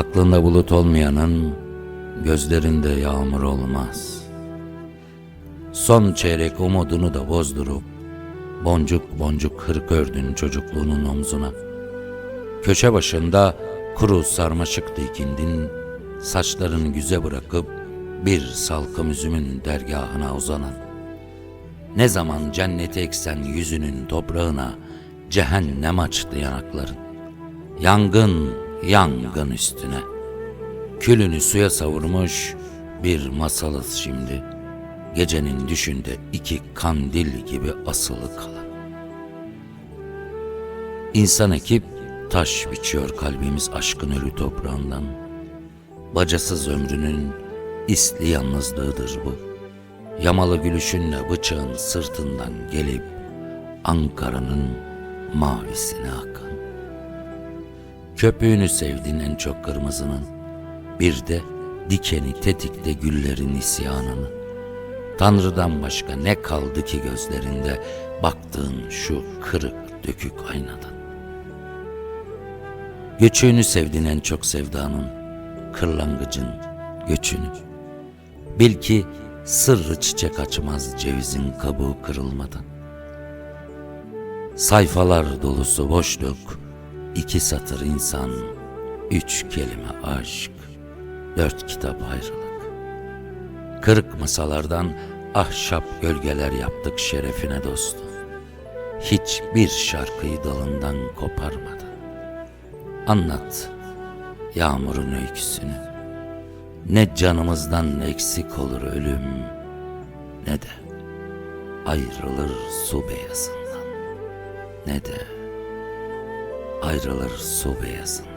Aklında bulut olmayanın gözlerinde yağmur olmaz. Son çeyrek umudunu da bozdurup boncuk boncuk hırk ördün çocukluğunun omzuna. Köşe başında kuru sarmaşık dikindin, saçlarını güze bırakıp bir salkım üzümün dergahına uzanan. Ne zaman cenneti eksen yüzünün toprağına cehennem açtı yanakların. Yangın, yangın üstüne. Külünü suya savurmuş bir masalız şimdi. Gecenin düşünde iki kandil gibi asılı kalan. İnsan ekip taş biçiyor kalbimiz aşkın ölü toprağından. Bacasız ömrünün isli yalnızlığıdır bu. Yamalı gülüşünle bıçağın sırtından gelip Ankara'nın mavisine akan. Köpüğünü sevdin en çok kırmızının. Bir de dikeni tetikte güllerin isyanını. Tanrı'dan başka ne kaldı ki gözlerinde baktığın şu kırık dökük aynadan. Göçüğünü sevdin en çok sevdanın, kırlangıcın göçünü. Bil ki sırrı çiçek açmaz cevizin kabuğu kırılmadan. Sayfalar dolusu boşluk, iki satır insan, üç kelime aşk, dört kitap ayrılık. Kırık masalardan ahşap gölgeler yaptık şerefine dostum. Hiçbir şarkıyı dalından koparmadan. Anlat yağmurun öyküsünü. Ne canımızdan eksik olur ölüm ne de ayrılır su beyazından ne de ayrılır su beyazından.